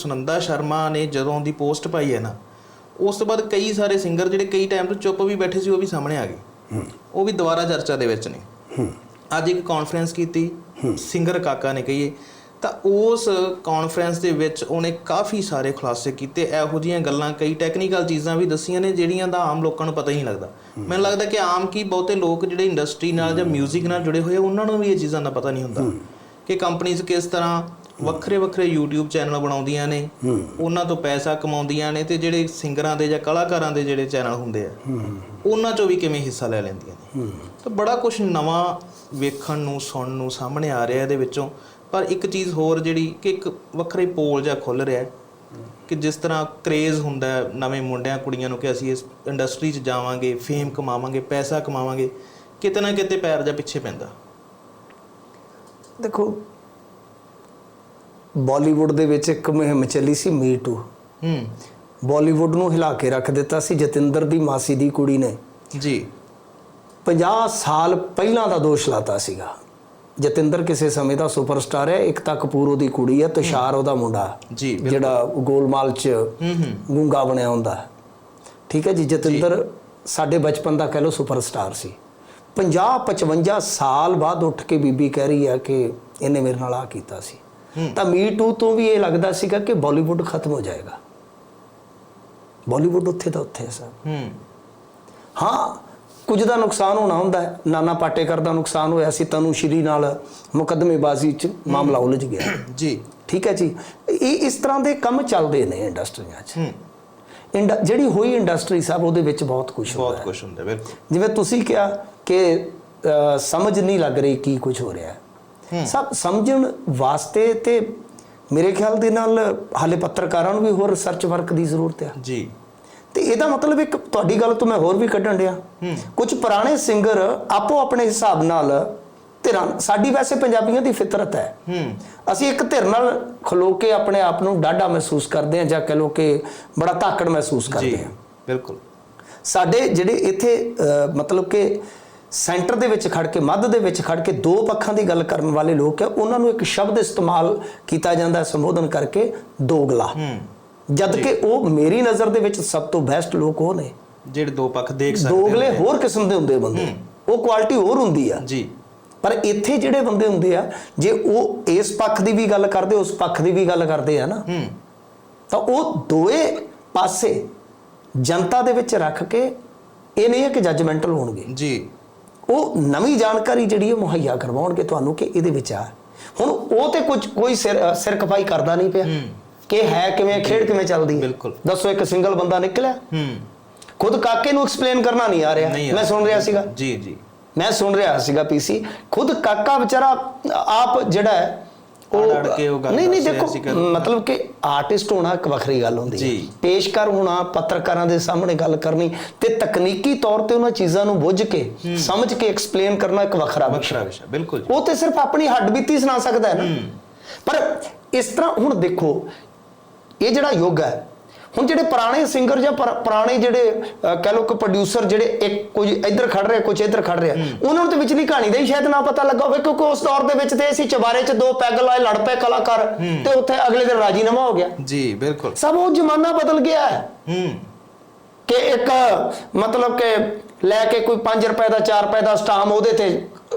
ਸੁਨੰਦਾ ਸ਼ਰਮਾ ਨੇ ਜਦੋਂ ਦੀ ਪੋਸਟ ਪਾਈ ਹੈ ਨਾ ਉਸ ਤੋਂ ਬਾਅਦ ਕਈ ਸਾਰੇ ਸਿੰਗਰ ਜਿਹੜੇ ਕਈ ਟਾਈਮ ਤੋਂ ਚੁੱਪ ਵੀ ਬੈਠੇ ਸੀ ਉਹ ਵੀ ਸਾਹਮਣੇ ਆ ਗਏ। ਉਹ ਵੀ ਦੁਬਾਰਾ ਚਰਚਾ ਦੇ ਵਿੱਚ ਨੇ। ਅੱਜ ਇੱਕ ਕਾਨਫਰੰਸ ਕੀਤੀ ਸਿੰਗਰ ਕਾਕਾ ਨੇ ਕਹੀਏ। ਤਾਂ ਉਸ ਕਾਨਫਰੰਸ ਦੇ ਵਿੱਚ ਉਹਨੇ ਕਾਫੀ ਸਾਰੇ ਖੁਲਾਸੇ ਕੀਤੇ ਇਹੋ ਜਿਹੀਆਂ ਗੱਲਾਂ ਕਈ ਟੈਕਨੀਕਲ ਚੀਜ਼ਾਂ ਵੀ ਦੱਸੀਆਂ ਨੇ ਜਿਹੜੀਆਂ ਦਾ ਆਮ ਲੋਕਾਂ ਨੂੰ ਪਤਾ ਹੀ ਨਹੀਂ ਲੱਗਦਾ। ਮੈਨੂੰ ਲੱਗਦਾ ਕਿ ਆਮ ਕੀ ਬਹੁਤੇ ਲੋਕ ਜਿਹੜੇ ਇੰਡਸਟਰੀ ਨਾਲ ਜਾਂ 뮤직 ਨਾਲ ਜੁੜੇ ਹੋਏ ਉਹਨਾਂ ਨੂੰ ਵੀ ਇਹ ਚੀਜ਼ਾਂ ਦਾ ਪਤਾ ਨਹੀਂ ਹੁੰਦਾ ਕਿ ਕੰਪਨੀਆਂ ਕਿਸ ਤਰ੍ਹਾਂ ਵੱਖਰੇ ਵੱਖਰੇ YouTube ਚੈਨਲ ਬਣਾਉਂਦੀਆਂ ਨੇ। ਉਹਨਾਂ ਤੋਂ ਪੈਸਾ ਕਮਾਉਂਦੀਆਂ ਨੇ ਤੇ ਜਿਹੜੇ ਸਿੰਗਰਾਂ ਦੇ ਜਾਂ ਕਲਾਕਾਰਾਂ ਦੇ ਜਿਹੜੇ ਚੈਨਲ ਹੁੰਦੇ ਆ ਉਹਨਾਂ ਚੋਂ ਵੀ ਕਿਵੇਂ ਹਿੱਸਾ ਲੈ ਲੈਂਦੀਆਂ ਨੇ। ਤਾਂ ਬੜਾ ਕੁਝ ਨਵਾਂ ਵੇਖਣ ਨੂੰ ਸੁਣਨ ਨੂੰ ਸਾਹਮਣੇ ਆ ਰਿਹਾ ਇਹਦੇ ਵਿੱਚੋਂ। ਪਰ ਇੱਕ ਚੀਜ਼ ਹੋਰ ਜਿਹੜੀ ਕਿ ਇੱਕ ਵੱਖਰੇ ਪੋਲ ਜਿਹਾ ਖੁੱਲ ਰਿਹਾ ਕਿ ਜਿਸ ਤਰ੍ਹਾਂ ਕ੍ਰੇਜ਼ ਹੁੰਦਾ ਨਵੇਂ ਮੁੰਡਿਆਂ ਕੁੜੀਆਂ ਨੂੰ ਕਿ ਅਸੀਂ ਇਸ ਇੰਡਸਟਰੀ 'ਚ ਜਾਵਾਂਗੇ ਫੇਮ ਕਮਾਵਾਂਗੇ ਪੈਸਾ ਕਮਾਵਾਂਗੇ ਕਿਤੇ ਨਾ ਕਿਤੇ ਪੈਰ ਜਾਂ ਪਿੱਛੇ ਪੈਂਦਾ। ਦੇਖੋ ਬਾਲੀਵੁੱਡ ਦੇ ਵਿੱਚ ਇੱਕ ਮੁਹਿੰਮ ਚੱਲੀ ਸੀ ਮੀ ਟੂ ਹੂੰ। ਬਾਲੀਵੁੱਡ ਨੂੰ ਹਿਲਾ ਕੇ ਰੱਖ ਦਿੱਤਾ ਸੀ ਜਤਿੰਦਰ ਦੀ ਮਾਸੀ ਦੀ ਕੁੜੀ ਨੇ। ਜੀ। 50 ਸਾਲ ਪਹਿਲਾਂ ਦਾ ਦੋਸ਼ ਲਾਤਾ ਸੀਗਾ। ਜਤਿੰਦਰ ਕਿਸੇ ਸਮੇਂ ਦਾ ਸੁਪਰਸਟਾਰ ਹੈ ਇੱਕ ਤਾਂ ਕਪੂਰ ਉਹਦੀ ਕੁੜੀ ਹੈ ਤੁਸ਼ਾਰ ਉਹਦਾ ਮੁੰਡਾ। ਜੀ। ਜਿਹੜਾ ਗੋਲਮਾਲ 'ਚ ਹੂੰ ਹੂੰ। ਗੂੰਗਾ ਬਣਿਆ ਹੁੰਦਾ। ਠੀਕ ਹੈ ਜੀ ਜਤਿੰਦਰ ਸਾਡੇ ਬਚਪਨ ਦਾ ਕਹਿ ਲਓ ਸੁਪਰਸਟਾਰ ਸੀ। 50 55 ਸਾਲ ਬਾਅਦ ਉੱਠ ਕੇ ਬੀਬੀ ਕਹਿ ਰਹੀ ਹੈ ਕਿ ਇਹਨੇ ਮੇਰੇ ਨਾਲ ਆ ਕੀਤਾ ਸੀ। ਤਾਂ ਮੀ ਟੂ ਤੋਂ ਵੀ ਇਹ ਲੱਗਦਾ ਸੀਗਾ ਕਿ ਬਾਲੀਵੁੱਡ ਖਤਮ ਹੋ ਜਾਏਗਾ। ਬਾਲੀਵੁੱਡ ਉੱਥੇ ਦਾ ਉੱਥੇ ਹੈ ਸਰ। ਹੂੰ। ਕੁਝ ਦਾ ਨੁਕਸਾਨ ਹੋਣਾ ਹੁੰਦਾ ਹੈ। ਨਾਨਾ ਪਾਟੇਕਰ ਦਾ ਨੁਕਸਾਨ ਹੋਇਆ ਸੀ ਤਨੂ ਸ਼੍ਰੀ ਨਾਲ ਮੁਕੱਦਮੇਬਾਜ਼ੀ 'ਚ ਮਾਮਲਾ ਉਲਝ ਗਿਆ। ਜੀ। ਠੀਕ ਹੈ ਜੀ। ਇਹ ਇਸ ਤਰ੍ਹਾਂ ਦੇ ਕੰਮ ਚੱਲਦੇ ਨੇ ਇੰਡਸਟਰੀਆਂ 'ਚ। ਜਿਹੜੀ ਹੋਈ ਇੰਡਸਟਰੀ ਸਾਹਿਬ ਉਹਦੇ ਵਿੱਚ ਬਹੁਤ ਕੁਝ ਹੁੰਦਾ ਬਹੁਤ ਕੁਝ ਹੁੰਦਾ ਬਿਲਕੁਲ। ਜਿਵੇਂ ਤੁਸੀਂ ਕਿਹਾ ਕਿ ਸਮਝ ਨਹੀਂ ਲੱਗ ਰਹੀ ਕੀ ਕੁਝ ਹੋ ਰਿਹਾ। ਹੈ ਸਭ ਸਮਝਣ ਵਾਸਤੇ ਤੇ ਮੇਰੇ ਖਿਆਲ ਦੇ ਨਾਲ ਹਾਲੇ ਪੱਤਰਕਾਰਾਂ ਨੂੰ ਵੀ ਹੋਰ ਰਿਸਰਚ ਵਰਕ ਦੀ ਜ਼ਰੂਰਤ ਹੈ ਜੀ। ਤੇ ਇਹਦਾ ਮਤਲਬ ਇੱਕ ਤੁਹਾਡੀ ਗੱਲ ਤੋਂ ਮੈਂ ਹੋਰ ਵੀ ਕੱਢਣ ਡਿਆ। ਕੁਝ ਪੁਰਾਣੇ ਸਿੰਗਰ ਆਪੋ ਆਪਣੇ ਹਿਸਾਬ ਨਾਲ ਧਿਰਾਂ ਸਾਡੀ ਵੈਸੇ ਪੰਜਾਬੀਆਂ ਦੀ ਫਿਤਰਤ ਹੈ। ਅਸੀਂ ਇੱਕ ਧਿਰ ਨਾਲ ਖਲੋ ਕੇ ਆਪਣੇ ਆਪ ਨੂੰ ਡਾਢਾ ਮਹਿਸੂਸ ਕਰਦੇ ਹਾਂ ਜਾਂ ਕਹ ਲੋ ਕਿ ਬੜਾ ਧਾਕੜ ਮਹਿਸੂਸ ਕਰਦੇ ਹਾਂ। ਬਿਲਕੁਲ। ਸਾਡੇ ਜਿਹੜੇ ਇੱਥੇ ਮਤਲਬ ਕਿ ਸੈਂਟਰ ਦੇ ਵਿੱਚ ਖੜ ਕੇ ਮੱਧ ਦੇ ਵਿੱਚ ਖੜ ਕੇ ਦੋ ਪੱਖਾਂ ਦੀ ਗੱਲ ਕਰਨ ਵਾਲੇ ਲੋਕ ਹੈ ਉਹਨਾਂ ਨੂੰ ਇੱਕ ਸ਼ਬਦ ਇਸਤੇਮਾਲ ਕੀਤਾ ਜਾਂਦਾ ਸੰਬੋਧਨ ਕਰਕੇ ਦੋਗਲਾ। ਜਦ ਕਿ ਉਹ ਮੇਰੀ ਨਜ਼ਰ ਦੇ ਵਿੱਚ ਸਭ ਤੋਂ ਬੈਸਟ ਲੋਕ ਉਹ ਨੇ। ਜਿਹੜੇ ਦੋ ਪੱਖ ਦੇਖ ਸਕਦੇ ਦੋਗਲੇ ਆ। ਹੋਰ ਕਿਸਮ ਦੇ ਹੁੰਦੇ ਬੰਦੇ। ਉਹ ਕੁਆਲਿਟੀ ਹੋਰ ਹੁੰਦੀ ਆ। ਜੀ। ਪਰ ਇੱਥੇ ਜਿਹੜੇ ਬੰਦੇ ਹੁੰਦੇ ਆ ਜੇ ਉਹ ਇਸ ਪੱਖ ਦੀ ਵੀ ਗੱਲ ਕਰਦੇ ਉਸ ਪੱਖ ਦੀ ਵੀ ਗੱਲ ਕਰਦੇ ਆ ਨਾ ਤਾਂ ਉਹ ਦੋਏ ਪਾਸੇ ਜਨਤਾ ਦੇ ਵਿੱਚ ਰੱਖ ਕੇ ਇਹ ਨਹੀਂ ਹੈ ਕਿ ਜੱਜਮੈਂਟਲ ਹੋਣਗੇ। ਜੀ। ਉਹ ਨਵੀਂ ਜਾਣਕਾਰੀ ਜਿਹੜੀ ਹੈ ਮੁਹੱਈਆ ਕਰਵਾਉਣਗੇ ਤੁਹਾਨੂੰ ਕਿ ਇਹਦੇ ਵਿੱਚ ਆ। ਹੁਣ ਉਹ ਤੇ ਕੁਝ ਕੋਈ ਸਿਰ ਸਿਰ ਖਪਾਈ ਕਰਦਾ ਨਹੀਂ ਪਿਆ। ਕਿ ਹੈ ਕਿਵੇਂ ਖੇਡ ਕਿਵੇਂ ਚੱਲਦੀ ਹੈ। ਦੱਸੋ ਇੱਕ ਸਿੰਗਲ ਬੰਦਾ ਨਿਕਲਿਆ? ਹੂੰ। ਖੁਦ ਕਾਕੇ ਨੂੰ ਐਕਸਪਲੇਨ ਕਰਨਾ ਨਹੀਂ ਆ ਰਿਹਾ। ਮੈਂ ਸੁਣ ਰਿਹਾ ਸੀਗਾ। ਜੀ ਜੀ। ਮੈਂ ਸੁਣ ਰਿਹਾ ਸੀਗਾ ਪੀਸੀ ਖੁਦ ਕਾਕਾ ਵਿਚਾਰਾ ਆਪ ਜਿਹੜਾ ਹੈ ਅੜ ਅੜ ਕੇ ਉਹ ਗੱਲ ਨਹੀਂ ਨਹੀਂ ਦੇਖੋ। ਮਤਲਬ ਕਿ ਆਰਟਿਸਟ ਹੋਣਾ ਇੱਕ ਵੱਖਰੀ ਗੱਲ ਹੁੰਦੀ ਹੈ। ਪੇਸ਼ਕਾਰ ਹੋਣਾ ਪੱਤਰਕਾਰਾਂ ਦੇ ਸਾਹਮਣੇ ਗੱਲ ਕਰਨੀ ਤੇ ਤਕਨੀਕੀ ਤੌਰ ਤੇ ਉਹਨਾਂ ਚੀਜ਼ਾਂ ਨੂੰ ਬੁੱਝ ਕੇ ਸਮਝ ਕੇ ਐਕਸਪਲੇਨ ਕਰਨਾ ਇੱਕ ਵੱਖਰਾ ਵਿਸ਼ਾ। ਵੱਖਰਾ ਵਿਸ਼ਾ ਬਿਲਕੁਲ ਉਹ ਤੇ ਸਿਰਫ ਆਪਣੀ ਹੱਡਬੀਤੀ ਸੁਣਾ ਸਕਦਾ ਹੈ ਨਾ। ਪਰ ਇਸ ਤਰ੍ਹਾਂ ਹੁਣ ਦੇਖੋ ਇਹ ਜਿਹੜਾ ਯੁੱਗ ਹੈ ਹੁਣ ਜਿਹੜੇ ਪੁਰਾਣੇ ਸਿੰਗਰ ਜਾਂ ਪੁਰਾ- ਪੁਰਾਣੇ ਜਿਹੜੇ ਕਹਿ ਲਓ ਕਿ ਪ੍ਰੋਡਿਊਸਰ ਜਿਹੜੇ ਇੱਕ ਕੁਝ ਇੱਧਰ ਖੜ ਰਿਹਾ ਕੁਝ ਇੱਧਰ ਖੜ ਰਿਹਾ ਉਹਨਾਂ ਨੂੰ ਤੇ ਵਿਚਲੀ ਕਹਾਣੀ ਦਾ ਹੀ ਸ਼ਾਇਦ ਨਾ ਪਤਾ ਲੱਗਾ ਹੋਵੇ ਕਿਉਂਕਿ ਉਸ ਦੌਰ ਦੇ ਵਿੱਚ ਤੇ ਅਸੀਂ ਚਬਾਰੇ 'ਚ ਦੋ ਪੈਗ ਲਾਏ ਲੜ ਪਏ ਕਲਾਕਾਰ ਤੇ ਉੱਥੇ ਅਗਲੇ ਦਿਨ ਰਾਜੀਨਾਮਾ ਹੋ ਗਿਆ। ਜੀ ਬਿਲਕੁਲ। ਸਭ ਉਹ ਜ਼ਮਾਨਾ ਬਦਲ ਗਿਆ ਹੈ। ਹੂੰ। ਕਿ ਇੱਕ ਮਤਲਬ ਕਿ ਲੈ ਕੇ ਕੋਈ 5 ਰੁਪਏ ਦਾ 4 ਰੁਪਏ ਦਾ ਸਟਾਮ ਉਹਦੇ ਤੇ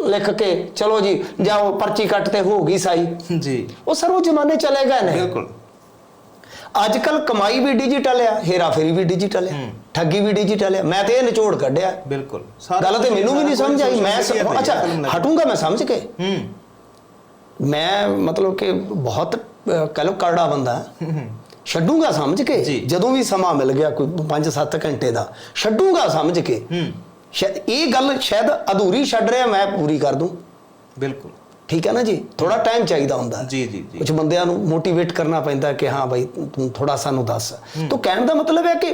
ਲਿਖ ਕੇ ਚਲੋ ਜੀ ਜਾਓ ਪਰਚੀ ਕੱਟ ਤੇ ਹੋ ਗਈ ਸਾਈ। ਜੀ। ਉਹ ਸਰ ਉਹ ਜ਼ਮਾਨੇ ਚਲੇ ਗਏ ਨੇ। ਬਿਲਕੁਲ। ਅੱਜ ਕੱਲ ਕਮਾਈ ਵੀ ਡਿਜੀਟਲ ਆ ਹੇਰਾ ਫੇਰੀ ਵੀ ਡਿਜੀਟਲ ਆ ਠੱਗੀ ਵੀ ਡਿਜੀਟਲ ਆ। ਮੈਂ ਤੇ ਇਹ ਨਿਚੋੜ ਕੱਢਿਆ। ਬਿਲਕੁਲ। ਗੱਲ ਤੇ ਮੈਨੂੰ ਵੀ ਨਹੀਂ ਸਮਝ ਆਈ। ਮੈਂ ਅੱਛਾ ਹਟੂੰਗਾ ਮੈਂ ਸਮਝ ਕੇ। ਹੂੰ। ਮੈਂ ਮਤਲਬ ਕਿ ਬਹੁਤ ਕਹਿ ਲਓ ਕਰੜਾ ਬੰਦਾ। ਛੱਡੂਗਾ ਸਮਝ ਕੇ। ਜਦੋਂ ਵੀ ਸਮਾਂ ਮਿਲ ਗਿਆ ਕੋਈ 5-7 ਘੰਟੇ ਦਾ ਛੱਡੂਗਾ ਸਮਝ ਕੇ। ਇਹ ਗੱਲ ਸ਼ਾਇਦ ਅਧੂਰੀ ਛੱਡ ਰਿਹਾ ਮੈਂ ਪੂਰੀ ਕਰ ਦੂੰ। ਬਿਲਕੁਲ। ਠੀਕ ਹੈ ਨਾ ਜੀ? ਥੋੜਾ ਟਾਈਮ ਚਾਹੀਦਾ ਹੁੰਦਾ। ਜੀ ਜੀ ਜੀ। ਕੁਝ ਬੰਦਿਆਂ ਨੂੰ ਮੋਟੀਵੇਟ ਕਰਨਾ ਪੈਂਦਾ ਕਿ ਹਾਂ ਭਾਈ ਤੂੰ ਥੋੜਾ ਸਾਨੂੰ ਦੱਸ। ਤਾਂ ਕਹਿਣ ਦਾ ਮਤਲਬ ਹੈ ਕਿ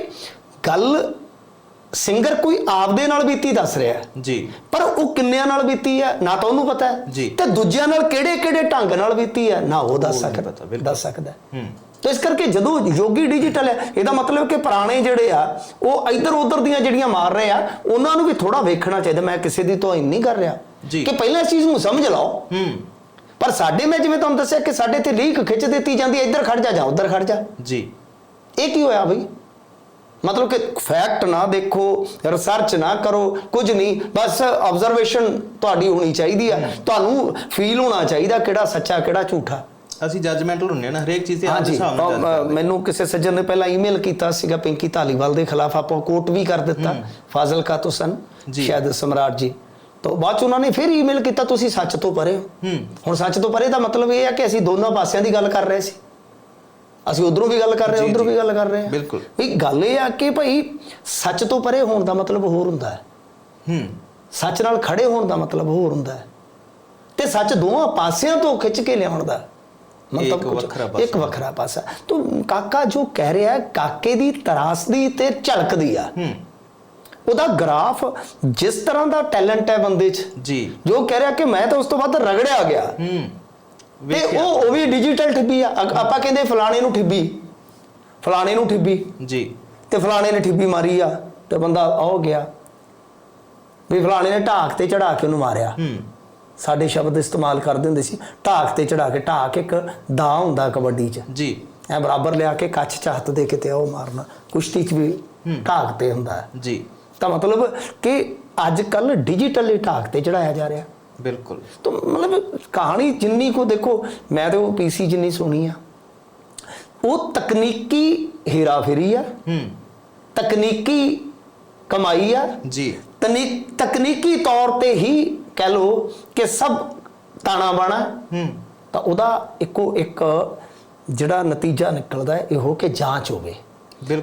ਗੱਲ ਸਿੰਗਰ ਕੋਈ ਆਪਦੇ ਨਾਲ ਬੀਤੀ ਦੱਸ ਰਿਹਾ ਜੀ। ਪਰ ਉਹ ਕਿੰਨਿਆਂ ਨਾਲ ਬੀਤੀ ਹੈ ਨਾ ਤਾਂ ਉਹਨੂੰ ਪਤਾ ਹੈ। ਤੇ ਦੂਜਿਆਂ ਨਾਲ ਕਿਹੜੇ ਕਿਹੜੇ ਢੰਗ ਨਾਲ ਬੀਤੀ ਹੈ ਨਾ ਉਹ ਦੱਸ ਸਕਦਾ। ਦੱਸ ਸਕਦਾ ਹੈ। ਤੇ ਇਸ ਕਰਕੇ ਜਦੋਂ ਯੋਗੀ ਡਿਜੀਟਲ ਹੈ ਇਹਦਾ ਮਤਲਬ ਕਿ ਪੁਰਾਣੇ ਜਿਹੜੇ ਆ ਉਹ ਇੱਧਰ ਉੱਧਰ ਦੀਆਂ ਜਿਹੜੀਆਂ ਮਾਰ ਰਹੇ ਆ ਉਹਨਾਂ ਨੂੰ ਵੀ ਥੋੜਾ ਵੇਖਣਾ ਚਾਹੀਦਾ ਮੈਂ ਕਿਸੇ ਦੀ ਤੋਹੀਨ ਨਹੀਂ ਕਰ ਰਿਹਾ। ਕਿ ਪਹਿਲਾਂ ਇਸ ਚੀਜ਼ ਨੂੰ ਸਮਝ ਲਓ। ਹੂੰ। ਪਰ ਸਾਡੇ ਮੈਂ ਜਿਵੇਂ ਤੁਹਾਨੂੰ ਦੱਸਿਆ ਕਿ ਸਾਡੇ ਤੇ ਲੀਕ ਖਿੱਚ ਦਿੱਤੀ ਜਾਂਦੀ ਹੈ ਇੱਧਰ ਖੜ ਜਾ ਜਾਂ ਉੱਧਰ ਖੜ ਜਾ। ਜੀ। ਇਹ ਕੀ ਹੋਇਆ ਬਈ? ਮਤਲਬ ਕਿ ਫੈਕਟ ਨਾ ਦੇਖੋ ਰਿਸਰਚ ਨਾ ਕਰੋ ਕੁਝ ਨਹੀਂ ਬਸ ਆਬਜ਼ਰਵੇਸ਼ਨ ਤੁਹਾਡੀ ਹੋਣੀ ਚਾਹੀਦੀ ਆ। ਤੁਹਾਨੂੰ ਫੀਲ ਹੋਣਾ ਚਾਹੀਦਾ ਕਿਹੜਾ ਸੱਚਾ ਕਿਹੜਾ ਝੂਠਾ। ਅਸੀਂ ਜੱਜਮੈਂਟਲ ਹੁੰਨੇ ਆ ਨਾ ਹਰੇਕ ਚੀਜ਼ ਤੇ ਹਾਂਜੀ ਹਿਸਾਬ ਨਾਲ ਤਾਂ, judge ਅ, ਕਰਦੇ ਹਾਂ। ਮੈਨੂੰ ਕਿਸੇ ਸੱਜਣ ਨੇ ਪਹਿਲਾਂ ਈਮੇਲ ਕੀਤਾ ਸੀਗਾ ਪਿੰਕੀ ਧਾਲੀਵਾਲ ਦੇ ਖਿਲਾਫ ਆਪਾਂ ਕੋਟ ਵੀ ਕਰ ਦਿੱਤਾ ਫਾਜ਼ਿਲਕਾ ਤੋਂ ਸਨ ਜੀ। ਸ਼ਾਇਦ ਸਮਰਾਟ ਜੀ। ਤਾਂ ਬਾਅਦ ਚ ਉਹਨਾਂ ਨੇ ਫਿਰ ਈਮੇਲ ਕੀਤਾ ਤੁਸੀਂ ਸੱਚ ਤੋਂ ਪਰੇ ਹੋ। ਹੂੰ। ਹੁਣ ਸੱਚ ਤੋਂ ਪਰੇ ਦਾ ਮਤਲਬ ਇਹ ਹੈ ਕਿ ਅਸੀਂ ਦੋਨਾਂ ਪਾਸਿਆਂ ਦੀ ਗੱਲ ਕਰ ਰਹੇ ਸੀ। ਅਸੀਂ ਉਧਰੋਂ ਵੀ ਗੱਲ ਕਰ ਰਹੇ ਹਾਂ ਜੀ, ਉਧਰੋਂ ਵੀ। ਗੱਲ ਕਰ ਰਹੇ। ਹਾਂ ਬਿਲਕੁਲ। ਵੀ ਗੱਲ ਇਹ ਆ ਕਿ ਭਾਈ ਸੱਚ ਤੋਂ ਪਰੇ ਹੋਣ ਦਾ ਮਤਲਬ ਹੋਰ ਹੁੰਦਾ ਹੈ। ਹੂੰ। ਸੱਚ ਨਾਲ ਖੜੇ ਹੋਣ ਦਾ ਮਤਲਬ ਹੋਰ ਹੁੰਦਾ ਹੈ। ਤੇ ਸੱਚ ਦੋਵਾਂ ਪਾਸਿਆਂ ਤੋਂ ਖਿੱਚ ਕੇ ਲਿਆਉਣ ਦਾ। ਵੱਖਰਾ ਪਾਸਾ। ਇੱਕ ਵੱਖਰਾ ਪਾਸਾ। ਤੋ ਕਾਕਾ ਜੋ ਕਹਿ ਰਿਹਾ ਹੈ ਕਾਕੇ ਦੀ ਤਰਾਸਦੀ ਤੇ ਝਲਕਦੀ ਆ। ਉਹਦਾ ਗ੍ਰਾਫ ਜਿਸ ਤਰ੍ਹਾਂ ਦਾ ਟੈਲੈਂਟ ਹੈ ਬੰਦੇ 'ਚ ਜੀ। ਜੋ ਕਹਿ ਰਿਹਾ ਕਿ ਮੈਂ ਤਾਂ ਉਸ ਤੋਂ ਬਾਅਦ ਰਗੜਿਆ ਗਿਆ। ਹੂੰ। ਤੇ ਉਹ ਉਹ ਵੀ ਡਿਜੀਟਲ ਠਿੱਬੀ ਆ। ਆਪਾਂ ਕਹਿੰਦੇ ਫਲਾਣੇ ਨੂੰ ਠਿੱਬੀ। ਫਲਾਣੇ ਨੂੰ ਠਿੱਬੀ। ਜੀ। ਤੇ ਫਲਾਣੇ ਨੇ ਠਿੱਬੀ ਮਾਰੀ ਆ ਤੇ ਬੰਦਾ ਆਉ ਗਿਆ। ਵੀ ਫਲਾਣੇ ਨੇ ਢਾਕ ਤੇ ਚੜਾ ਕੇ ਉਹਨੂੰ ਮਾਰਿਆ। ਹੂੰ। ਸਾਡੇ ਸ਼ਬਦ ਇਸਤੇਮਾਲ ਕਰਦੇ ਹੁੰਦੇ ਸੀ ਢਾਕ ਤੇ ਚੜਾ ਕੇ ਢਾਕ ਇੱਕ ਦਾ ਹੁੰਦਾ ਕਬੱਡੀ 'ਚ। ਜੀ। ਐ ਬਰਾਬਰ ਲਿਆ ਕੇ ਕੱਚ ਚ ਹੱਥ ਦੇ ਕੇ ਤੇ ਉਹ ਮਾਰਨਾ ਕੁਸ਼ਤੀ 'ਚ ਵੀ ਢਾਕ ਤੇ ਹੁੰਦਾ। ਹੈ ਜੀ। ਤਾਂ ਮਤਲਬ ਕਿ ਅੱਜ ਕੱਲ ਡਿਜੀਟਲੀ ਢਾਕ ਤੇ ਚੜਾਇਆ ਜਾ ਰਿਹਾ। ਬਿਲਕੁਲ। ਤਾਂ ਮਤਲਬ ਕਹਾਣੀ ਜਿੰਨੀ ਕੋ ਦੇਖੋ ਮੈਂ ਤੇ ਉਹ ਪੀਸੀ ਜਿੰਨੀ ਸੁਣੀ ਆ। ਉਹ ਤਕਨੀਕੀ ਹੇਰਾਫੇਰੀ ਆ। ਹੂੰ। ਤਕਨੀਕੀ ਕਮਾਈ ਆ। ਜੀ। ਤਨੀ- ਤਕਨੀਕੀ ਤੌਰ ਤੇ ਹੀ ਕਹਿ ਲੋ ਕਿ ਸਭ ਤਾਣਾ ਬਾਣਾ। ਹੂੰ। ਤਾਂ ਉਹਦਾ ਇੱਕੋ ਇੱਕ ਜਿਹੜਾ ਨਤੀਜਾ ਨਿਕਲਦਾ ਹੈ ਇਹੋ ਕਿ ਜਾਂਚ ਹੋਵੇ।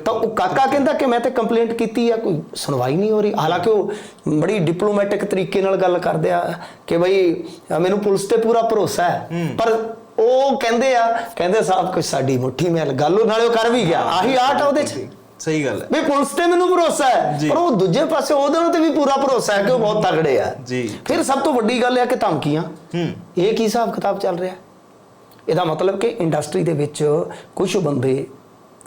ਤਾਂ ਉਹ ਕਾਕਾ ਕਹਿੰਦਾ ਕਿ ਮੈਂ ਤੇ ਕੰਪਲੇਂਟ ਕੀਤੀ ਆ ਕੋਈ ਸੁਣਵਾਈ ਨਹੀਂ ਹੋ ਰਹੀ। ਹਾਲਾਂਕਿ ਉਹ ਬੜੀ ਡਿਪਲੋਮੈਟਿਕ ਤਰੀਕੇ ਨਾਲ ਗੱਲ ਕਰਦੇ ਆ ਕਿ ਬਈ ਮੈਨੂੰ ਪੁਲਿਸ ਤੇ ਪੂਰਾ ਭਰੋਸਾ ਹੈ। ਪਰ ਉਹ ਕਹਿੰਦੇ ਆ ਕਹਿੰਦੇ ਸਾਹਿਬ ਕੁਝ ਸਾਡੀ ਮੁੱਠੀ ਮੇਲ ਗੱਲ ਉਹ ਨਾਲੇ ਉਹ ਕਰ ਵੀ ਗਿਆ। ਆਹੀ ਆਰਟ ਆ ਉਹਦੇ ਚ। ਸਹੀ ਗੱਲ ਹੈ। ਵੀ ਪੁਲਿਸ ਤੇ ਮੈਨੂੰ ਭਰੋਸਾ ਹੈ। ਪਰ ਉਹ ਦੂਜੇ ਪਾਸੇ ਉਹਦੇ ਨਾਲ ਤੇ ਵੀ ਪੂਰਾ ਭਰੋਸਾ ਹੈ ਕਿ ਉਹ ਬਹੁਤ ਤਗੜੇ ਆ। ਜੀ। ਫਿਰ ਸਭ ਤੋਂ ਵੱਡੀ ਗੱਲ ਇਹ ਕਿ ਧਮਕੀਆਂ। ਹੂੰ। ਇਹ ਕੀ ਹਿਸਾਬ ਕਿਤਾਬ ਚੱਲ ਰਿਹਾ? ਇਹਦਾ ਮਤਲਬ ਕਿ ਇੰਡਸਟਰੀ ਦੇ ਵਿੱਚ ਕੁਝ ਬੰਦੇ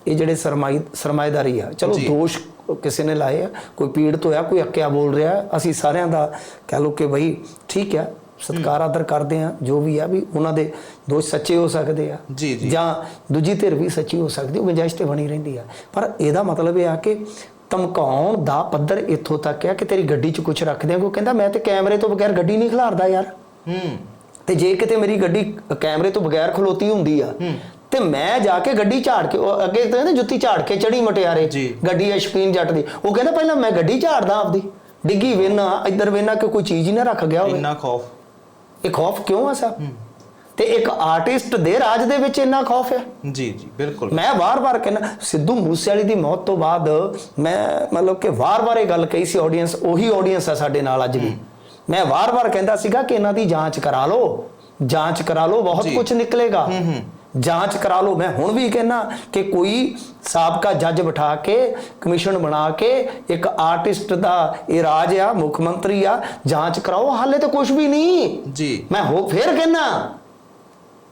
ਇਹ ਜਿਹੜੇ ਸਰਮਾਈ ਸਰਮਾਇਦਾਰੀ ਆ। ਚਲੋ। ਦੋਸ਼ ਕਿਸੇ ਨੇ ਲਾਏ ਆ ਕੋਈ ਪੀੜਤ ਹੋਇਆ ਕੋਈ ਅੱਕਿਆ ਬੋਲ ਰਿਹਾ ਅਸੀਂ ਸਾਰਿਆਂ ਦਾ ਕਹਿ ਲਓ ਕਿ ਬਈ ਠੀਕ ਆ। ਸਤਿਕਾਰ ਆਦਰ ਕਰਦੇ ਆ ਜੋ ਵੀ ਆ ਵੀ ਉਹਨਾਂ ਦੇ ਦੋਸ਼ ਸੱਚੇ ਹੋ ਸਕਦੇ ਆ ਜੀ, ਜੀ। ਜਾਂ ਦੂਜੀ ਧਿਰ ਵੀ ਸੱਚੀ ਹੋ ਸਕਦੀ ਉਹ ਗੁੰਜਾਇਸ਼ ਤੇ ਬਣੀ ਰਹਿੰਦੀ ਆ। ਪਰ ਇਹਦਾ ਮਤਲਬ ਇਹ ਆ ਕਿ ਧਮਕਾਉਣ ਦਾ ਪੱਧਰ ਇੱਥੋਂ ਤੱਕ ਆ ਕਿ ਤੇਰੀ ਗੱਡੀ 'ਚ ਕੁਝ ਰੱਖਦੇ ਆ ਕੋਈ ਕਹਿੰਦਾ ਮੈਂ ਤੇ ਕੈਮਰੇ ਤੋਂ ਬਗੈਰ ਗੱਡੀ ਨਹੀਂ ਖਿਲਾਰਦਾ ਯਾਰ। ਹੂੰ। ਤੇ ਜੇ ਕਿਤੇ ਮੇਰੀ ਗੱਡੀ ਕੈਮਰੇ ਤੋਂ ਬਗੈਰ ਖਲੋਤੀ ਹੁੰਦੀ ਆ ਤੇ ਮੈਂ ਜਾ ਕੇ ਗੱਡੀ ਝਾੜ ਕੇ ਅੱਗੇ ਤਾਂ ਕਹਿੰਦੇ ਜੁੱਤੀ ਝਾੜ ਕੇ ਚੜੀ ਮਟਿਆਰੇ। ਗੱਡੀ ਅਸ਼ਪੀਨ ਜੱਟ ਦੀ। ਉਹ ਕਹਿੰਦਾ ਪਹਿਲਾਂ ਮੈਂ ਗੱਡੀ ਝਾੜਦਾ ਆਪਦੀ ਡਿੱਗੀ ਵੇਨਾ ਇੱਧਰ ਵੇਨਾ ਕਿ ਕੋਈ ਚੀਜ਼ ਹੀ ਨਾ ਰੱਖ ਗਿਆ ਹੋਵੇ। ਇੰਨਾ ਖੌਫ। ਇਹ ਖੌਫ ਕਿਉਂ ਆ ਸਾਹਿਬ ਤੇ ਇੱਕ ਆਰਟਿਸਟ ਦੇ ਰਾਜ ਦੇ ਵਿੱਚ ਇੰਨਾ ਖੌਫ ਹੈ? ਜੀ ਜੀ ਬਿਲਕੁਲ। ਮੈਂ ਵਾਰ-ਵਾਰ ਕਹਿੰਦਾ ਸਿੱਧੂ ਮੂਸੇਵਾਲੀ ਦੀ ਮੌਤ ਤੋਂ ਬਾਅਦ ਮੈਂ ਮਤਲਬ ਕਿ ਵਾਰ-ਵਾਰ ਇਹ ਗੱਲ ਕਹੀ ਸੀ ਆਡੀਅנס ਉਹੀ ਆਡੀਅנס ਆ ਸਾਡੇ ਨਾਲ ਅੱਜ ਵੀ। ਮੈਂ ਵਾਰ-ਵਾਰ ਕਹਿੰਦਾ ਸੀਗਾ ਕਿ ਇਹਨਾਂ ਦੀ ਜਾਂਚ ਕਰਾ ਲਓ। ਜਾਂਚ ਕਰਾ ਲਓ ਬਹੁਤ ਕੁਝ ਨਿਕਲੇਗਾ। ਹੂੰ ਹੂੰ। ਜਾਂਚ ਕਰਾ ਲਓ। ਮੈਂ ਹੁਣ ਵੀ ਕਹਿੰਦਾ ਕਿ ਕੋਈ ਸਾਬਕਾ ਜੱਜ ਬਿਠਾ ਕੇ ਕਮਿਸ਼ਨ ਬਣਾ ਕੇ ਇੱਕ ਆਰਟਿਸਟ ਦਾ ਇਹ ਰਾਜ ਆ ਮੁੱਖ ਮੰਤਰੀ ਆ ਜਾਂਚ ਕਰਾਓ। ਹਾਲੇ ਤਾਂ ਕੁਝ ਵੀ ਨਹੀਂ। ਜੀ। ਮੈਂ ਹੋ ਫੇਰ ਕਹਿੰਦਾ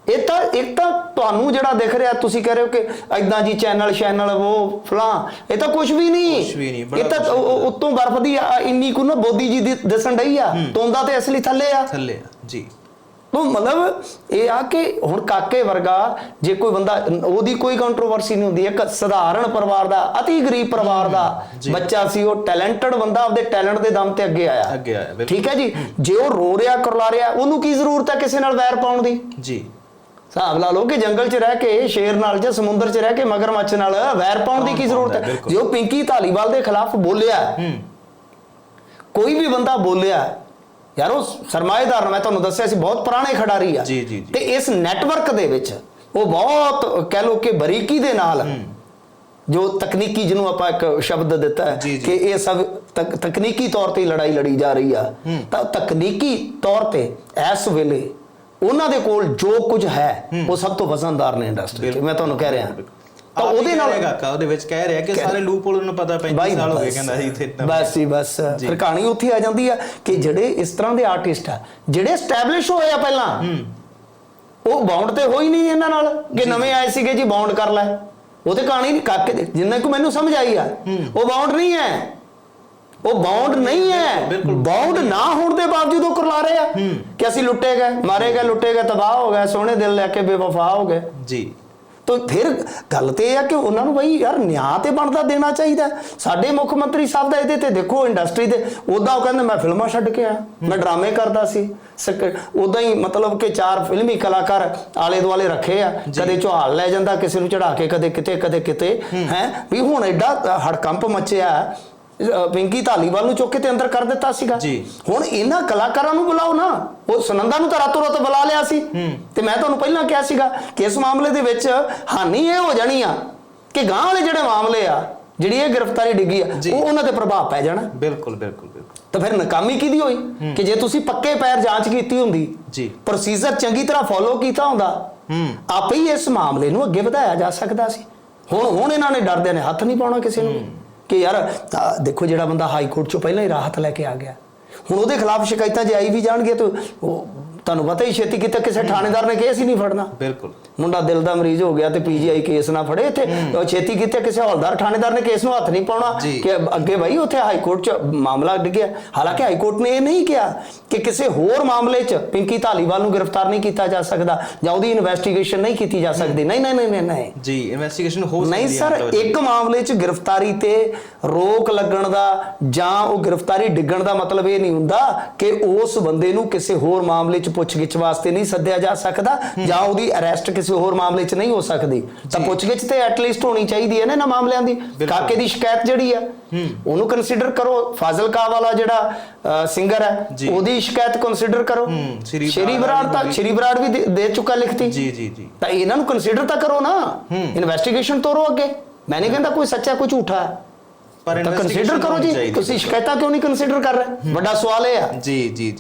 ਇਹ ਤਾਂ ਇੱਕ ਤਾਂ ਤੁਹਾਨੂੰ ਜਿਹੜਾ ਦਿਖ ਰਿਹਾ ਤੁਸੀਂ ਕਹਿ ਰਹੇ ਹੋ ਕਿ ਐਦਾਂ ਜੀ ਚੈਨਲ ਚੈਨਲ ਉਹ ਫਲਾਂ ਇਹ ਤਾਂ ਕੁਝ ਵੀ ਨਹੀਂ। ਵੀ ਇਹ ਤਾਂ ਉੱਤੋਂ ਬਰਫ਼ ਦੀ ਆ- ਇੰਨੀ ਕੁ ਨਾ ਬੋਦੀ ਜੀ ਦੀ ਦਿਸਣ ਡਈ ਆ। ਤੋਂਦਾ ਤੇ ਅਸਲੀ ਥੱਲੇ ਆ। ਥੱਲੇ ਆ, ਜੀ। ਉਹ ਮਤਲਬ ਇਹ ਆ ਕਿ ਹੁਣ ਕਾਕੇ ਵਰਗਾ ਜੇ ਕੋਈ ਬੰਦਾ ਉਹਦੀ ਕੋਈ ਕੰਟਰੋਵਰਸੀ ਨਹੀਂ ਹੁੰਦੀ ਇੱਕ ਸਧਾਰਨ ਪਰਿਵਾਰ ਦਾ ਅਤੀ ਗਰੀਬ ਪਰਿਵਾਰ ਦਾ। ਬੱਚਾ ਸੀ ਉਹ ਟੈਲੈਂਟਡ ਬੰਦਾ ਆਪਦੇ ਟੈਲੈਂਟ ਦੇ ਦਮ ਤੇ ਅੱਗੇ ਆਇਆ ਅੱਗੇ ਆਇਆ। ਠੀਕ ਹੈ ਜੀ ਜੇ ਉਹ ਰੋ ਰਿਹਾ ਕਰਲਾ ਰਿਹਾ ਉਹਨੂੰ ਕੀ ਜ਼ਰੂਰਤ ਹੈ ਕਿਸੇ ਨਾਲ ਵੈਰ ਪਾਉਣ ਦੀ ਜੀ ਹਿਸਾਬ ਲਾ ਲਓ ਕਿ ਜੰਗਲ 'ਚ ਰਹਿ ਕੇ ਸ਼ੇਰ ਨਾਲ ਜਾਂ ਸਮੁੰਦਰ 'ਚ ਰਹਿ ਕੇ ਮਗਰਮੱਛ ਨਾਲ ਵੈਰ ਪਾਉਣ ਦੀ ਕੀ ਜ਼ਰੂਰਤ ਹੈ। ਜੇ ਉਹ ਪਿੰਕੀ ਧਾਲੀਵਾਲ ਦੇ ਖਿਲਾਫ ਬੋਲਿਆ ਹੂੰ ਕੋਈ ਵੀ ਬੰਦਾ ਬੋਲਿਆ ਯਾਰ ਉਹ ਸਰਮਾਏਦਾਰ ਮੈਂ ਤੁਹਾਨੂੰ ਦੱਸਿਆ ਸੀ ਬਹੁਤ ਪੁਰਾਣੇ ਖਿਡਾਰੀ ਆ। ਜੀ, ਜੀ, ਜੀ। ਤੇ ਇਸ ਨੈਟਵਰਕ ਦੇ ਵਿੱਚ ਉਹ ਬਹੁਤ ਕਹਿ ਲਓ ਕਿ ਬਰੀਕੀ ਦੇ ਨਾਲ ਜੋ ਤਕਨੀਕੀ ਜਿਹਨੂੰ ਆਪਾਂ ਇੱਕ ਸ਼ਬਦ ਦਿੱਤਾ। ਕਿ ਇਹ ਸਭ ਤਕ- ਤਕਨੀਕੀ ਤੌਰ ਤੇ ਲੜਾਈ ਲੜੀ ਜਾ ਰਹੀ ਆ। ਤਾਂ ਤਕਨੀਕੀ ਤੌਰ ਤੇ ਇਸ ਵੇਲੇ ਉਹਨਾਂ ਦੇ ਕੋਲ ਜੋ ਕੁਝ ਹੈ ਉਹ ਸਭ ਤੋਂ ਵਜ਼ਨਦਾਰ ਨੇ ਇੰਡਸਟਰੀ ਮੈਂ ਤੁਹਾਨੂੰ ਕਹਿ ਰਿਹਾ। ਤਾਂ ਉਹਦੇ ਨਾਲ ਕਾਕਾ ਉਹਦੇ ਵਿੱਚ ਕਹਿ ਰਿਹਾ ਕਿ ਸਾਰੇ ਲੂਪ ਹੋਲ ਨੂੰ ਪਤਾ 35 ਸਾਲ ਹੋ ਗਏ ਕਹਿੰਦਾ ਸੀ ਇੱਥੇ ਬਸ ਹੀ ਬਸ। ਜੀ। ਫਿਰ ਕਹਾਣੀ ਉੱਥੇ ਆ ਜਾਂਦੀ ਆ ਕਿ ਜਿਹੜੇ ਇਸ ਤਰ੍ਹਾਂ ਦੇ ਆਰਟਿਸਟ ਆ ਜਿਹੜੇ ਸਟੈਬਲਿਸ਼ ਹੋਏ ਆ ਪਹਿਲਾਂ ਉਹ ਬਾਉਂਡ ਤੇ ਹੋਈ ਨਹੀਂ ਇਹਨਾਂ ਨਾਲ ਕਿ ਨਵੇਂ ਆਏ ਸੀਗੇ ਜੀ ਬਾਉਂਡ ਕਰ ਲੈ। ਉਹ ਤੇ ਕਹਾਣੀ ਨਹੀਂ ਕਾਕੇ ਜਿੰਨਾ ਕੁ ਮੈਨੂੰ ਸਮਝ ਆਈ ਆ ਉਹ ਬਾਉਂਡ ਨਹੀਂ ਹੈ। ਉਹ ਬਾਉਂਡ ਨਹੀਂ ਹੈ। ਬਿਲਕੁਲ। ਬਾਉਂਡ ਨਾ ਹੋਣ ਦੇ ਬਾਵਜੂਦ ਉਹ ਕਰਲਾ ਰਹੇ ਆ ਕਿ ਅਸੀਂ ਲੁੱਟੇ ਗਏ ਮਾਰੇ ਗਏ ਲੁੱਟੇ ਗਏ ਤਬਾਹ ਹੋ ਗਏ ਸੋਹਣੇ ਦਿਲ ਲੈ ਕੇ ਬੇਵਫਾ ਹੋ ਗਏ। ਜੀ। ਤਾਂ ਫਿਰ ਗੱਲ ਤੇ ਇਹ ਆ ਕਿ ਉਹਨਾਂ ਨੂੰ ਬਈ ਯਾਰ ਨਿਆਂ ਤੇ ਬਣਦਾ ਦੇਣਾ ਚਾਹੀਦਾ। ਸਾਡੇ ਮੁੱਖ ਮੰਤਰੀ ਸਾਹਿਬ ਦਾ ਇਹਦੇ ਤੇ ਦੇਖੋ ਇੰਡਸਟਰੀ ਦੇ ਉਦਾਂ ਉਹ ਕਹਿੰਦੇ ਮੈਂ ਫਿਲਮਾਂ ਛੱਡ ਕੇ ਆਇਆ ਮੈਂ ਡਰਾਮੇ ਕਰਦਾ ਸੀ। ਉਦਾਂ ਹੀ ਮਤਲਬ ਕਿ ਚਾਰ ਫਿਲਮੀ ਕਲਾਕਾਰ ਆਲੇ ਦੁਆਲੇ ਰੱਖੇ ਆ ਕਦੇ ਝਾਲ ਲੈ ਜਾਂਦਾ ਕਿਸੇ ਨੂੰ ਚੜਾ ਕੇ ਕਦੇ ਕਿਤੇ ਕਦੇ ਕਿਤੇ ਹੈ। ਵੀ ਹੁਣ ਐਡਾ ਹੜਕੰਪ ਮਚਿਆ। ਪਿੰਕੀ ਧਾਲੀਵਾਲ ਨੂੰ ਚੁੱਕ ਕੇ ਤੇ ਅੰਦਰ ਕਰ ਦਿੱਤਾ ਸੀਗਾ। ਜੀ। ਹੁਣ ਇਹਨਾਂ ਕਲਾਕਾਰਾਂ ਨੂੰ ਬੁਲਾਓ ਨਾ। ਉਹ ਸੁਨੰਦਾ ਨੂੰ ਤਾਂ ਰਾਤੋਂ ਰਾਤ ਬੁਲਾ ਲਿਆ ਸੀ। ਤੇ ਮੈਂ ਤੁਹਾਨੂੰ ਪਹਿਲਾਂ ਕਿਹਾ ਸੀਗਾ ਕਿ ਇਸ ਮਾਮਲੇ ਦੇ ਵਿੱਚ ਹਾਨੀ ਇਹ ਹੋ ਜਾਣੀ ਆ ਕਿ ਗਾਂ ਵਾਲੇ ਜਿਹੜੇ ਮਾਮਲੇ ਆ ਜਿਹੜੀ ਇਹ ਗ੍ਰਿਫਤਾਰੀ ਡਿੱਗੀ ਆ। ਉਹ ਉਹਨਾਂ ਤੇ ਪ੍ਰਭਾਵ ਪੈ ਜਾਣਾ। ਬਿਲਕੁਲ ਬਿਲਕੁਲ ਬਿਲਕੁਲ। ਤਾਂ ਫਿਰ ਨਾਕਾਮੀ ਕਿਹਦੀ ਹੋਈ? ਕਿ ਜੇ ਤੁਸੀਂ ਪੱਕੇ ਪੈਰ ਜਾਂਚ ਕੀਤੀ ਹੁੰਦੀ ਜੀ। ਪ੍ਰੋਸੀਜਰ ਚੰਗੀ ਤਰ੍ਹਾਂ ਫੋਲੋ ਕੀਤਾ ਹੁੰਦਾ ਹੂੰ। ਆਪੇ ਹੀ ਇਸ ਮਾਮਲੇ ਨੂੰ ਅੱਗੇ ਵਧਾਇਆ ਜਾ ਸਕਦਾ ਸੀ। ਹੁਣ ਹੁਣ ਇਹਨਾਂ ਨੇ ਡਰਦੇ ਨੇ ਹੱਥ ਨਹੀਂ ਪਾਉਣਾ ਕਿਸੇ ਨੂੰ। ਕਿ ਯਾਰ, ਤਾਂ ਦੇਖੋ ਜਿਹੜਾ ਬੰਦਾ ਹਾਈ ਕੋਰਟ ਚੋਂ ਪਹਿਲਾਂ ਹੀ ਰਾਹਤ ਲੈ ਕੇ ਆ ਗਿਆ। ਹੁਣ ਉਹਦੇ ਖਿਲਾਫ ਸ਼ਿਕਾਇਤਾਂ ਜੇ ਆਈ ਵੀ ਜਾਣਗੇ ਤਾਂ ਉਹ ਤੁਹਾਨੂੰ ਪਤਾ ਹੀ ਛੇਤੀ ਕਿਤੇ ਕਿਸੇ ਥਾਣੇਦਾਰ ਨੇ ਕੇਸ ਹੀ ਨਹੀਂ ਫੜਨਾ। ਬਿਲਕੁਲ। ਮੁੰਡਾ ਦਿਲ ਦਾ ਮਰੀਜ਼ ਹੋ ਗਿਆ ਤੇ ਪੀਜੀਆਈ ਕੇਸ ਨਾ ਫੜੇ ਤੇ ਛੇਤੀ ਕਿਤੇ ਕਿਸੇ ਹੌਲਦਾਰ ਥਾਣੇਦਾਰ ਨੇ ਕੇਸ ਨੂੰ ਹੱਥ ਨਹੀਂ ਪਾਉਣਾ। ਕਿ ਅੱਗੇ ਭਾਈ ਉੱਥੇ ਹਾਈ ਕੋਰਟ 'ਚ ਮਾਮਲਾ ਡਿੱਗਿਆ ਹਾਲਾਂਕਿ ਹਾਈ ਕੋਰਟ ਨੇ ਇਹ ਨਹੀਂ ਕਿਹਾ ਕਿ ਕਿਸੇ ਹੋਰ ਮਾਮਲੇ 'ਚ ਪਿੰਕੀ ਧਾਲੀਵਾਲ ਨੂੰ ਗ੍ਰਿਫਤਾਰ ਨਹੀਂ ਕੀਤਾ ਜਾ ਸਕਦਾ ਜਾਂ ਉਹਦੀ ਇਨਵੈਸਟੀਗੇਸ਼ਨ ਨਹੀਂ ਕੀਤੀ ਜਾ ਸਕਦੀ। ਨਹੀਂ ਨਹੀਂ ਨਹੀਂ ਨਹੀਂ ਜੀ ਇਨਵੈਸਟੀਗੇਸ਼ਨ ਹੋ ਸਕਦੀ ਨਹੀਂ ਸਰ ਇੱਕ ਮਾਮਲੇ 'ਚ ਗ੍ਰਿਫਤਾਰੀ ਤੇ ਰੋਕ ਲੱਗਣ ਦਾ ਜਾਂ ਉਹ ਗ੍ਰਿਫਤਾਰੀ ਡਿੱਗਣ ਦਾ ਮਤਲਬ ਇਹ ਨਹੀਂ ਹੁੰਦਾ ਕਿ ਉਸ ਬੰਦੇ ਨੂੰ ਕਿਸੇ ਹੋਰ ਮਾਮਲੇ 'ਚ ਪੁੱਛਗਿੱਛ ਵਾਸਤੇ ਨਹੀਂ ਸੱਦਿਆ ਜਾ ਸਕਦਾ ਜਾਂ ਉਹਦੀ ਅਰੈਸਟ ਕਿਸੇ ਹੋਰ ਮਾਮਲੇ 'ਚ ਨਹੀਂ ਹੋ ਸਕਦੀ। ਤਾਂ ਪੁੱਛਗਿੱਛ ਤੇ ਐਟਲੀਸਟ ਹੋਣੀ ਚਾਹੀਦੀ ਹੈ ਨਾ ਇਹਨਾਂ ਮਾਮਲਿਆਂ ਦੀ। ਕਾਕੇ ਦੀ ਸ਼ਿਕਾਇਤ ਜਿਹੜੀ ਆ ਉਹਨੂੰ ਕੰਸੀਡਰ ਕਰੋ। ਫਾਜ਼ਿਲਕਾ ਵਾਲਾ ਜਿਹੜਾ ਸਿੰਗਰ ਹੈ। ਉਹਦੀ ਸ਼ਿਕਾਇਤ ਕੰਸੀਡਰ ਕਰੋ। ਸ਼੍ਰੀ ਬਰਾੜ ਤਾਂ ਸ਼੍ਰੀ ਬਰਾੜ ਵੀ ਦੇ- ਚੁੱਕਾ ਲਿਖਤੀ। ਜੀ ਜੀ ਜੀ। ਤਾਂ ਇਹਨਾਂ ਨੂੰ ਕੰਸੀਡਰ ਤਾਂ ਕਰੋ ਨਾ। ਇਨਵੈਸਟੀਗੇਸ਼ਨ ਤੋਰੋ ਅੱਗੇ। ਮੈਂ ਨਹੀਂ ਕਹਿੰਦਾ ਕੋਈ ਸੱਚਾ ਕੋਈ ਝੂਠਾ ਹੈ। ਪਰ ਕੰਸੀਡਰ ਕਰੋ ਜੀ। ਤੁਸੀਂ ਸ਼ਿਕਾਇਤਾਂ ਕਿਉਂ ਨਹੀਂ ਕੰਸੀਡਰ ਕਰ ਰਹੇ? ਵੱਡਾ ਸਵਾਲ ਇਹ ਆ ਜੀ ਜੀ ਜੀ।